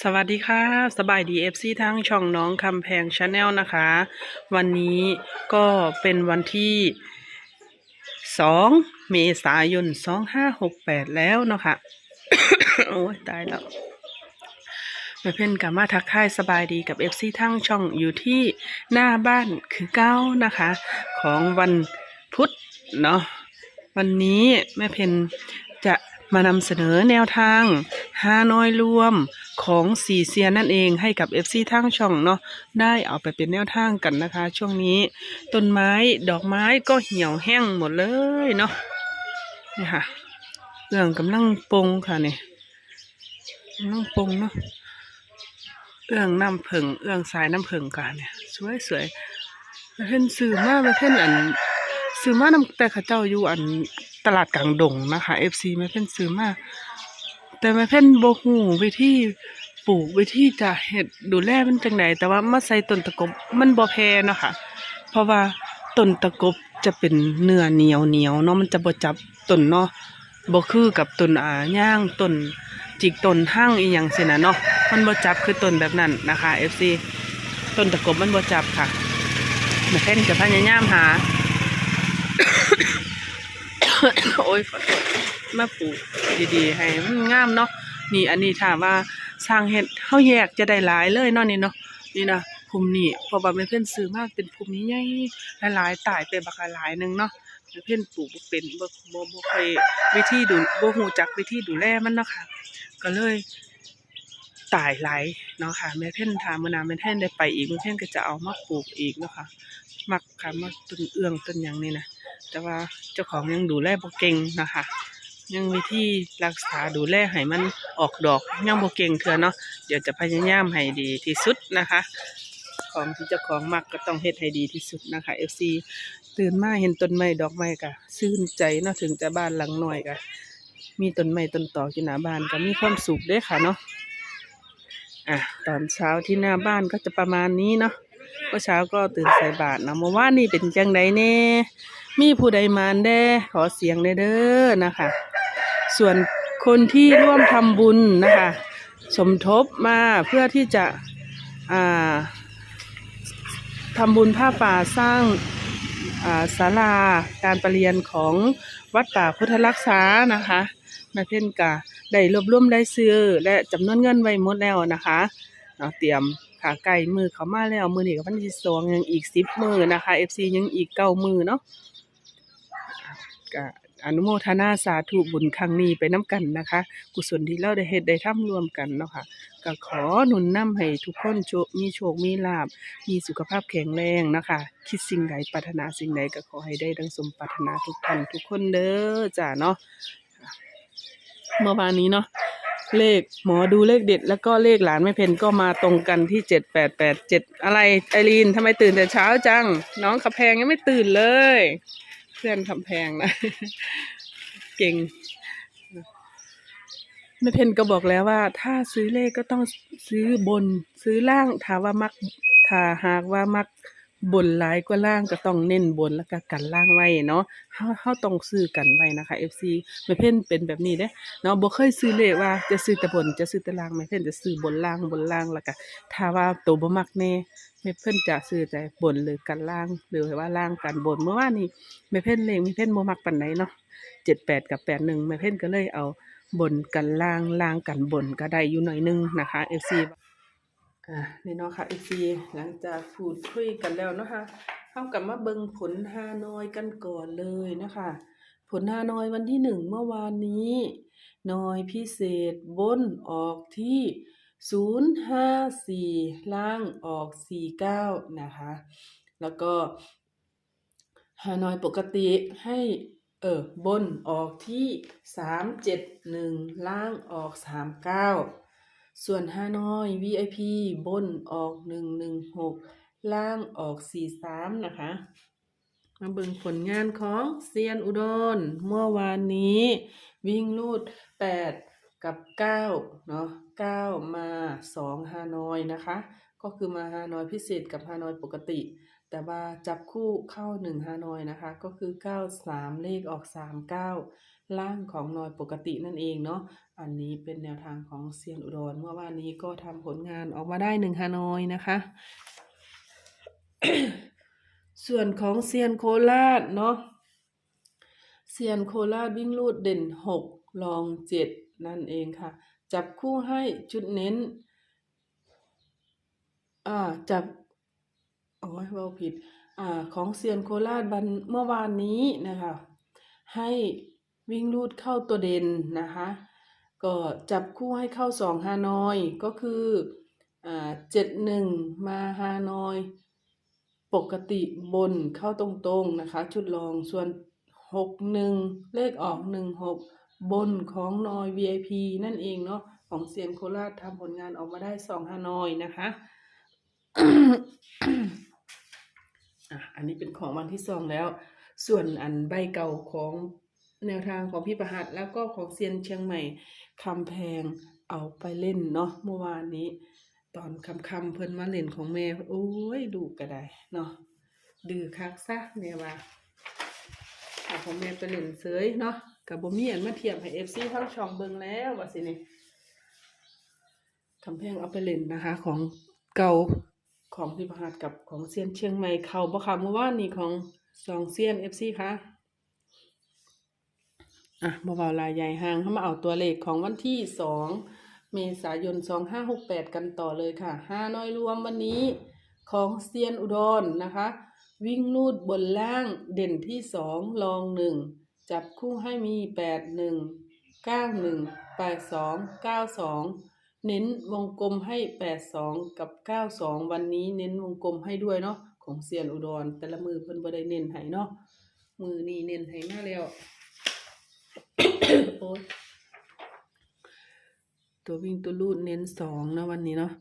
สวัสดีค่ะ สบายดีเอฟซีทั้งช่องน้องคำแพงชาแนลนะคะ วันนี้ก็เป็นวันที่สองเมษายนสองห้าหกแปดแล้วเนาะค่ะ โอ้ยตายแล้วแม่เพ่นกับมาทักทายสบายดีกับเอฟซีทั้งช่องอยู่ที่หน้าบ้านคือเก้านะคะ ของวันพุธเนาะวันนี้แม่เพน มานำเสนอแนวทางฮานอยรวมของสีเซียนนั่นเองให้กับ FC ทางช่องเนาะได้เอาไปเป็นแนวทางกันนะคะ ช่วงนี้ ต้นไม้ดอกไม้ก็เหี่ยวแห้งหมดเลยเนาะนี่ค่ะเรื่องกำลังปงค่ะนี่กำลังปงเนาะเอื้องน้ำผึ่งเอื้องสายน้ำผึ่งค่ะเนี่ยสวยสวยเพ่นซื้อมามาเพ่นอันซื้อมาน้ำแต่ข้าเจ้าอยู่อัน ตลาดกลางดงนะคะ FC มาเพ่นซื้อมาแต่แม่เพ่นโบหูวิธีปลูกวิธีจะเห็ดดูแลมันจังไดแต่ว่ามาใส่ต้นตะกบมันบ่แพ้เนาะค่ะ เพราะว่าต้นตะกบจะเป็นเนื้อเหนียวเหนียวเนาะมันจะบ่จับต้นเนาะบ่คือกับต้นอ่าย่างต้นจิกต้นหั่งอีหยังสินะเนาะมันบ่จับคือต้นแบบนั้นนะคะ FC ต้นตะกบมันบ่จับค่ะแม่เพ่นจะพยายามหา โอ้ยขอโทษมาปลูกดีๆ ให้มันงามเนาะนี่อันนี้ถามว่าสร้างเห็ดเฮาแยกจะได้หลายเลยเนาะนี่เนาะนี่นะภูมินี่เพราะว่าแม่เพิ่อนซื้อมากเป็นภูมิใหญ่หลายๆตายไปบักหลายหนึงเนาะแม่เพิ่อนปลูกเป็นบ่บ่บ่เคยวิธีดูบ่ฮู้จักวิธีดูแลมันเนาะค่ะก็เลยตายหลายเนาะค่ะแม่เพิ่นถามมื้อหน้าแม่เพิ่นได้ไปอีกแม่เพิ่นก็จะเอามาปลูกอีกเนาะค่ะมักค่ะมาต้นเอื้องต้นหยังนี่นะ แต่ว่าเจ้าของยังดูแลบ่เก่งนะคะ ยังวิธีรักษาดูแลให้มันออกดอกยังบ่เก่งเถื่อเนาะเดี๋ยวจะพยายามให้ดีที่สุดนะคะ ของที่เจ้าของมักก็ต้องเฮ็ดให้ดีที่สุดนะคะ FC ตื่นมาเห็นต้นไม้ดอกไม้ก็ชื่นใจเนาะถึงจะบ้านหลังหน้อยก็มีต้นไม้ต้นต่อกอยู่หน้าบ้านก็มีความสุขด้อค่ะเนาะอะตอนเช้าที่หน้าบ้านก็จะประมาณนี้เนาะเมื่อเช้าก็ตื่นใส่บาตรเนาะเมื่อวานนี่เป็นจังไดแน่ มีผู้ใดมานแด้ขอเสียงเด้เด้อนะคะ ส่วนคนที่ร่วมทำบุญนะคะ สมทบมาเพื่อที่จะอ่าทำบุญผ้าป่าสร้างอ่าศาลาการประเรียนของวัดป่าพุทธรักษานะคะแม่เพ่นกะได้รวบรวมได้ซื้อและจำนวนเงินไว้หมดแล้วนะคะเนาเตรียมขาไก่มือเขามาแล้วมือนี้กับวันที่สองยังอีกสิบมือนะคะ FC ยังอีกเก้ามือเนาะ ก็อนุโมทนาสาธุบุญครั้งนี้ไปน้ำกันนะคะ กุศลที่เราได้เฮ็ดได้ทำรวมกันเนาะค่ะก็ขอหนุนนำให้ทุกคนโชคมีโชค มีลาภมีสุขภาพแข็งแรงนะคะ คิดสิ่งใดปรารถนาสิ่งใดก็ขอให้ได้ดังสมปรารถนาทุกท่านทุกคนเด้อจ้าเนาะเมื่อวานนี้เนาะเลขหมอดูเลขเด็ด แล้วก็เลขหลานแม่เพนก็มาตรงกันที่เจ็ดแปดแปดเจ็ดอะไรไอรีนทำไมตื่นแต่เช้าจัง น้องขับแพงยังไม่ตื่นเลย พื่อนทำแพงนะ เก่งแม่เพนก็บอกแล้วว่า ถ้าซื้อเลขก็ต้องซื้อบน ซื้อล่างถาว่ามักถ้าหากว่ามัก บนหลายกว่าล่างก็ต้องเน้นบนแล้วก็กันล่างไว้เนาะเฮาเฮาต้องซื้อกันไว้นะคะ FC แม่เพ่นเป็นแบบนี้เด้เนาะบ่เคยซื้อเลขว่าจะซื้อแต่บนจะซื้อแต่ล่างแม่เพ่นจะซื้อบนล่างบนล่างแล้วก็ถ้าว่าตัวบ่มักแน่แม่เพ่นจะซื้อแต่บนหรือกันล่างหรือว่าล่างกันบนเมื่อวานนี้แม่เพ่นเลงแม่เพ่นโมมักปันไหนเนาะเจ็ดแปดกับแปดหนึ่งแม่เพ่นก็เลยเอาบนกันล่างล่างกันบนก็ได้อยู่หน่อยนึงนะคะเอ่านี่เนาะค่ะเอฟซีหลังจากพูดคุยกันแล้วเนาะคะเข้ากับมาเบิงผลฮานอยกันก่อนเลยนะคะ ผลฮานอยวันที่หนึ่งเมื่อวานนี้นอยพิเศษบนออกที่ศูนย์ห้าสี่ล่างออกสี่เก้านะคะ แล้วก็ฮานอยปกติให้เออบนออกที่สามเจ็ดหนึ่งล่างออกสามเก้า ส่วนฮานอย VIP บนออกหนึ่งหนึ่งหกล่างออกสี่สามนะคะ มาเบิ่งผลงานของเซียนอุดรเมื่อวานนี้ วิ่งลูดแปดกับเก้าเนาะเก้ามาสองฮานอยนะคะ ก็คือมาฮานอยพิเศษกับฮานอยปกติ แต่ว่าจับคู่เข้าหนึ่งฮานอยนะคะ ก็คือเก้าสามเลขออกสามเก้าล่างของนอยปกตินั่นเองเนาะอันนี้เป็นแนวทางของเซียนอุดรเมื่อวานนี้ก็ทำผลงานออกมาได้หนึ่งฮานอยนะคะ ส่วนของเซียนโคราชเนาะเซียนโคราชวิ่งลูดเด่นหกรองเจ็ดนั่นเองค่ะ จับคู่ให้ชุดเน้น อ่าจับ โอ้ยเว่าผิดอ่าของเซียนโคราชบันเมื่อวานนี้นะคะ ให้วิ่งลูดเข้าตัวเด่นนะคะ ก็จับคู่ให้เข้าสองฮานอยก็คืออ่าเจ็ดหนึ่งมาฮานอย ปกติบนเข้าตรงๆนะคะ ชุดรองส่วนหกหนึ่งเลขออกหนึ่งหกบนของนอย VIP นั่นเองเนาะของเซียนโคราชทำผลงานออกมาได้สองฮานอยนะคะ อะอันนี้เป็นของวันที่สองแล้ว ส่วนอันใบเก่าของแนวทางของพี่ประหัตแล้วก็ของเซียนเชียงใหม่คำแพงเอาไปเล่นเนาะเมื่อวานนี้ ตอนคำคำเพิ่นมาเล่นของแม่โอ้ยดูก็ได้เนาะดื้อคักซะแม่ว่าเอาของแม่ไปเล่นเสยเนาะกับบ่มีอันมาเทียบให้ FC ทั้งช่องเบิงแล้วว่าสินี่คำแพงเอาไปเล่นนะคะของเก่า ของพี่ประหัตกับของเซียนเชียงใหม่เขาบ่ค่ะเมื่อวานนี้ของสองเซียน FC ค่ะอะเบาๆลายใหญ่ห่างเข้ามาเอาตัวเลขของวันที่สองเมษายนสองห้าหกแปดกันต่อเลยค่ะห้าน้อยรวมวันนี้ของเซียนอุดรนะคะ วิ่งลูดบนล่างเด่นที่สองรองหนึ่งจับคู่ให้มีแปดหนึ่งเก้าหนึ่งแปดสองเก้าสอง เน้นวงกลมให้แปดสองกับเก้าสองวันนี้เน้นวงกลมให้ด้วยเนาะของเซียนอุดร แต่ละมือเพิ่นบ่ได้เน้นให้เนาะมือนี้เน้นให้มาแล้วโอ๊ยตัววิ่งตัวลูดเน้นสองนะวันนี้เนาะ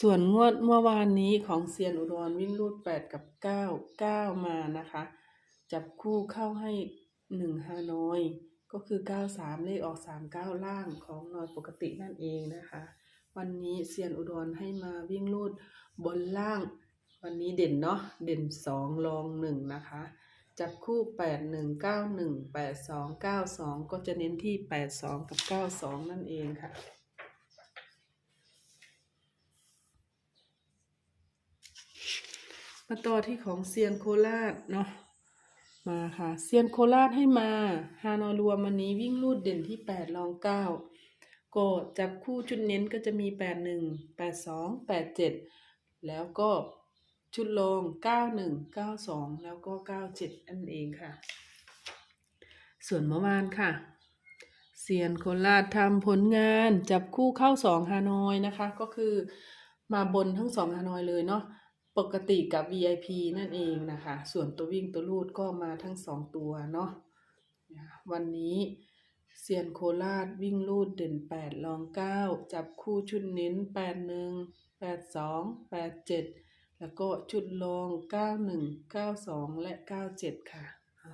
ส่วนงวดเมื่อวานนี้ของเซียนอุดรวิ่งลูดแปดกับเก้าเก้ามานะคะ จับคู่เข้าให้หนึ่งฮานอย ก็คือเก้าสามเลขออกสามเก้าล่างของนอยปกตินั่นเองนะคะ วันนี้เซียนอุดรให้มาวิ่งลูดบนล่าง วันนี้เด่นเนาะเด่นสองรองหนึ่งนะคะ จับคู่แปดหนึ่งเก้าหนึ่งแปดสองเก้าสองก็จะเน้นที่แปดสองกับเก้าสองนั่นเองค่ะมาต่อที่ของเซียนโคราชเนาะมาค่ะเซียนโคราชให้มาฮานอรวมวันนี้วิ่งลูดเด่นที่แปดรองเก้า ก็จับคู่ชุดเน้นก็จะมีแปดหนึ่งแปดสองแปดเจ็ดแล้วก็ชุดรองเก้าหนึ่งเก้าสองแล้วก็เก้าเจ็ดนั่นเองค่ะ ส่วนเมื่อวานค่ะเซียนโคราชทำผลงานจับคู่เข้าสองฮานอยนะคะ ก็คือมาบนทั้งสองฮานอยเลยเนาะปกติกับ VIP นั่นเองนะคะ ส่วนตัววิ่งตัวลูดก็มาทั้งสองตัวเนาะวันนี้ เซียนโคราชวิ่งลูดเด่นแปดรองเก้าจับคู่ชุดเน้นแปดหนึ่งแปดสองแปดเจ็ดแล้วก็ชุดรองเก้าหนึ่งเก้าสองและเก้าเจ็ดค่ะอะ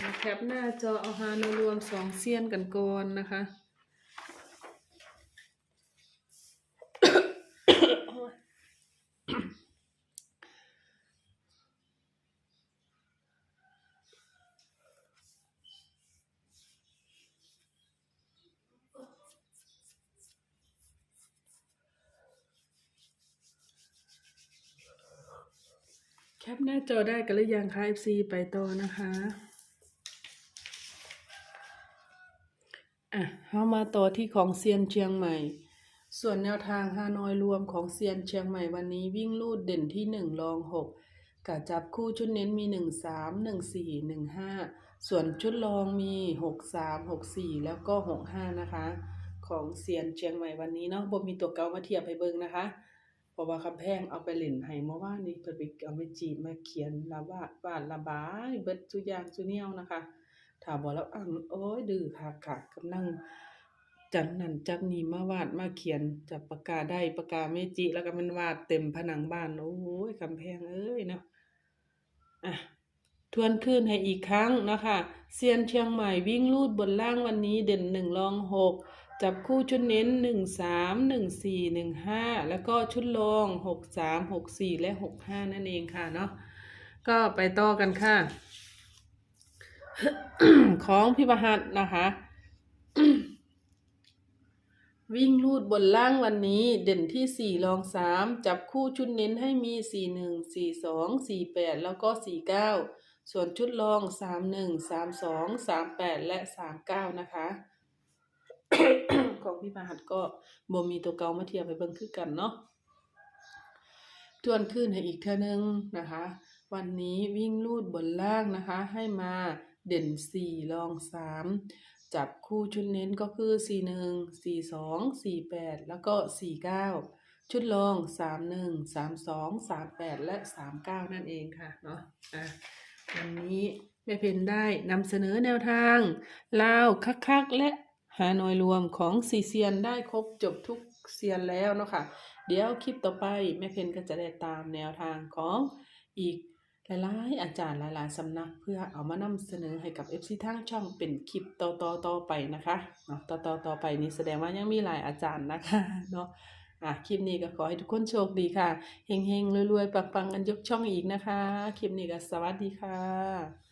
มาแคปหน้าจอเอาฮานอยรวมสองเซียนกันก่อนนะคะ ปหน้าจอได้กันหรือยังคะ FC ไปต่อนะคะ อะเรามาต่อที่ของเซียนเชียงใหม่ ส่วนแนวทางฮานอยรวมของเซียนเชียงใหม่วันนี้วิ่งลูดเด่นที่หนึ่งรองหกกะจับคู่ชุดเน้นมีหนึ่งสามหนึ่งสี่หนึ่งห้าส่วนชุดรองมีหกสามหกสี่แล้วก็หกห้านะคะ ของเซียนเชียงใหม่วันนี้เนาะบ่มีตัวเก่ามาเทียบให้เบิ่งนะคะ ราะว่าคำแพงเอาไปเล่นให้เมื่อวานนี้เพิ่นไปเอาไปจีบมาเขียนระบาดวาดระบายเบิดทุกอย่างทุกแนวนะคะถ้าบ่แล้วอังโอ้ยดื้อค่ะค่ะกำลังจับนั่นจับนี่มาวาดมาเขียนจับปากกาได้ปากกาเมจิ แล้วก็มันวาดเต็มผนังบ้านโอ้ยคำแพงเอ้ยเนาะอะทวนคืนให้อีกครั้งนะคะเซียนเชียงใหม่วิ่งลูดบนล่างวันนี้เด่นหนึ่งรองหก จับคู่ชุดเน้นหนึ่งสามหนึ่งสี่หนึ่งห้าแล้วก็ชุดรองหกสามหกสี่และหกห้านั่นเองค่ะเนาะก็ไปต่อกันค่ะ ของพี่ประหัตนะคะ วิ่งลูดบนล่างวันนี้เด่นที่สี่รองสามจับคู่ชุดเน้นให้มีสี่หนึ่งสี่สองสี่แปดแล้วก็สี่เก้าส่วนชุดรองสามหนึ่งสามสองสามแปดและสามเก้านะคะ ของพี่ประหัตก็บ่มีตัวเก่ามาเทียบไปเบิ่งคือกันเนาะทวนขึ้นให้อีกเท่านึงนะคะ วันนี้วิ่งลูดบนล่างนะคะ ให้มาเด่นสี่รองสามจับคู่ชุดเน้นก็คือสี่หนึ่งสี่สองสี่แปดแล้วก็สี่เก้าชุดรองสามหนึ่งสามสองสามแปดและสามเก้านั่นเองค่ะเนาะอะวันนี้แม่เพนได้นำเสนอแนวทางลาวคักๆและ หาหน่วยรวมของสี่เซียนได้ครบจบทุกเซียนแล้วเนาะค่ะ เดี๋ยวคลิปต่อไปแม่เพนก็จะได้ตามแนวทางของอีกหลายๆอาจารย์หลายๆสำนักเพื่อเอามานำเสนอให้กับ FC ทางช่องเป็นคลิปต่อๆต่อไปนะคะเนาะต่อๆต่อไปนี้แสดงว่ายังมีหลายอาจารย์นะคะเนาะอะคลิปนี้ก็ขอให้ทุกคนโชคดีค่ะเฮงๆรวยๆปังๆกันยกช่องอีกนะคะ คลิปนี้ก็สวัสดีค่ะ